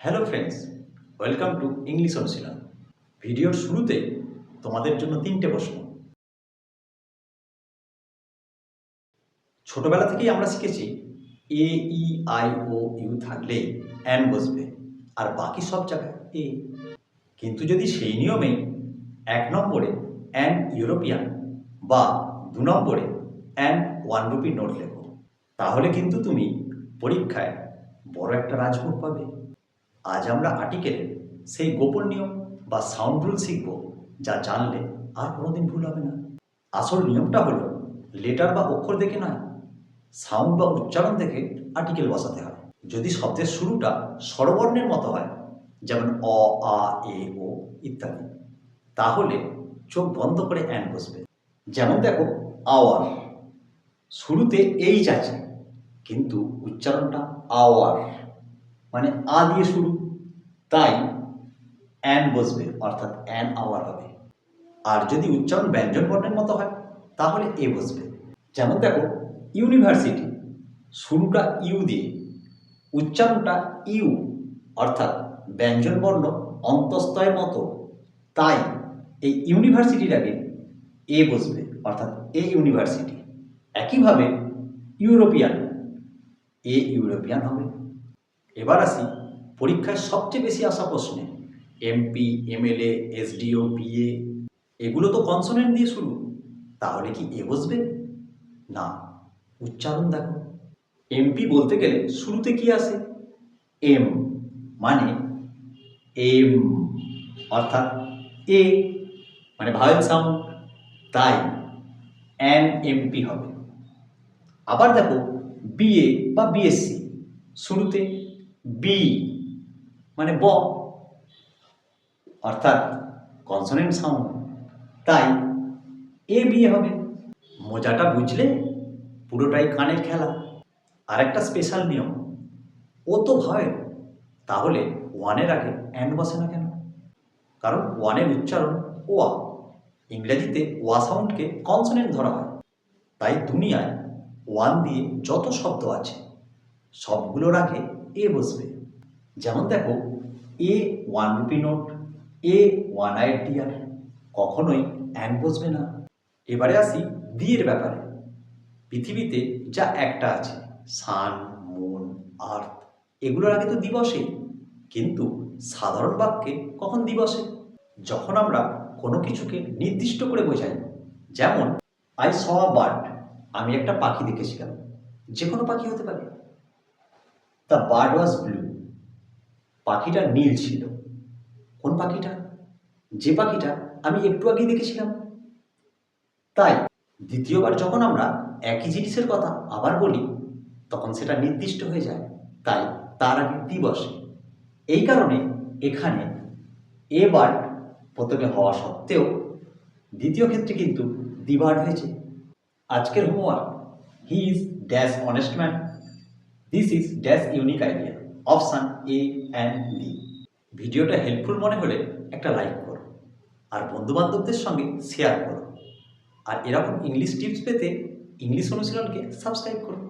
Hello friends welcome to English অনুশীলন ভিডিওর শুরুতে তোমাদের জন্য তিনটে প্রশ্ন। ছোটবেলা থেকেই আমরা শিখেছি A E I O U থাকলে অ্যান বসবে, আর বাকি সব জায়গায় এ কিন্তু যদি সেই নিয়মে এক নম্বরে অ্যান ইউরোপিয়ান বা দু নম্বরে অ্যান ওয়ান রুপি নোট লেখো, তাহলে কিন্তু তুমি পরীক্ষায় বড় একটা রাজমুখ পাবে। আজ আমরা আর্টিকেলের সেই গোপন নিয়ম বা সাউন্ড রুল শিখব, যা জানলে আর কোনোদিন ভুল হবে না। আসল নিয়মটা হলো লেটার বা অক্ষর দেখে নয় সাউন্ড বা উচ্চারণ দেখে আর্টিকেল বসাতে হয়। যদি শব্দের শুরুটা স্বরবর্ণের মতো হয়, যেমন অ, আ, এ, ও ইত্যাদি, তাহলে চোখ বন্ধ করে অ্যান বসবে। যেমন দেখো আওয়ার শুরুতে এইচ আছে, কিন্তু উচ্চারণটা আওয়ার মানে আ দিয়ে শুরু। তাই অ্যান বসবে, অর্থাৎ অ্যান আওয়ার হবে। আর যদি উচ্চারণ ব্যঞ্জন বর্ণের মতো হয়, তাহলে এ বসবে। যেমন দেখো, ইউনিভার্সিটি, শুরুটা ইউ দিয়ে, উচ্চারণটা ইউ, অর্থাৎ ব্যঞ্জন বর্ণ অন্তস্তয়ের মতো। তাই এই ইউনিভার্সিটির আগে এ বসবে, অর্থাৎ এ ইউনিভার্সিটি। একইভাবে ইউরোপিয়ান, এ ইউরোপিয়ান হবে। এবার আসি পরীক্ষায় সবচেয়ে বেশি আসা প্রশ্নে এমপি এমএলএ এসডিও বিএ এগুলো তো কনসোনেন্ট দিয়ে শুরু। তাহলে কি এ বসবে? না, উচ্চারণ দেখো। এমপি বলতে গেলে শুরুতে কি আসে? এম মানে এম অর্থাৎ এ মানে ভাওয়েল সাউন্ড তাই এন এমপি হবে। আবার দেখো বিএ বা বিএসসি শুরুতে বি মানে ব। অর্থাৎ কনসোনেন্ট সাউন্ড তাই এ বিয়ে হবে। মজাটা বুঝলে পুরোটাই কানের খেলা। আর একটা স্পেশাল নিয়ম। ও তো ভাবে তাহলে ওয়ানের আগে অ্যান্ড বসে না কেন? কারণ ওয়ানের উচ্চারণ ওয়া। ইংরেজিতে ওয়া সাউন্ডকে কনসোনেন্ট ধরা হয়। তাই দুনিয়ায় ওয়ান দিয়ে যত শব্দ আছে, সবগুলোর আগে এ বসবে। যেমন দেখো a one rupee note a one eyed deer কখনোই অ্যান বসবে না। এবারে আসি বিয়ের ব্যাপারে। পৃথিবীতে যা একটা আছে সান মুন আর্থ এগুলোর আগে তো দিবসে কিন্তু সাধারণ বাক্যে কখন দিবসে যখন আমরা কোনো কিছুকে নির্দিষ্ট করে বোঝাই, যেমন আই স বার্ড আমি একটা পাখি দেখেছিলাম। যে কোনো পাখি হতে পারে। দ্য বার্ড ওয়াজ ব্লু পাখিটা নীল ছিল। কোন পাখিটা? যে পাখিটা আমি একটু আগেই দেখেছিলাম। তাই দ্বিতীয়বার যখন আমরা একই জিনিসের কথা আবার বলি, তখন সেটা নির্দিষ্ট হয়ে যায়। তাই তার আগে দিবসে। এই কারণে এখানে এ বার্ড প্রথমে হওয়া সত্ত্বেও দ্বিতীয় ক্ষেত্রে কিন্তু দিবার্ড হয়েছে। আজকের homework, he is dash honest man. This is dash unique idea. Option A and B. ভিডিওটা হেল্পফুল মনে হলে একটা লাইক করো আর বন্ধুবান্ধবদের সঙ্গে শেয়ার করো। আর এরকম ইংলিশ টিপস পেতে ইংলিশ অনুশীলনকে সাবস্ক্রাইব করো।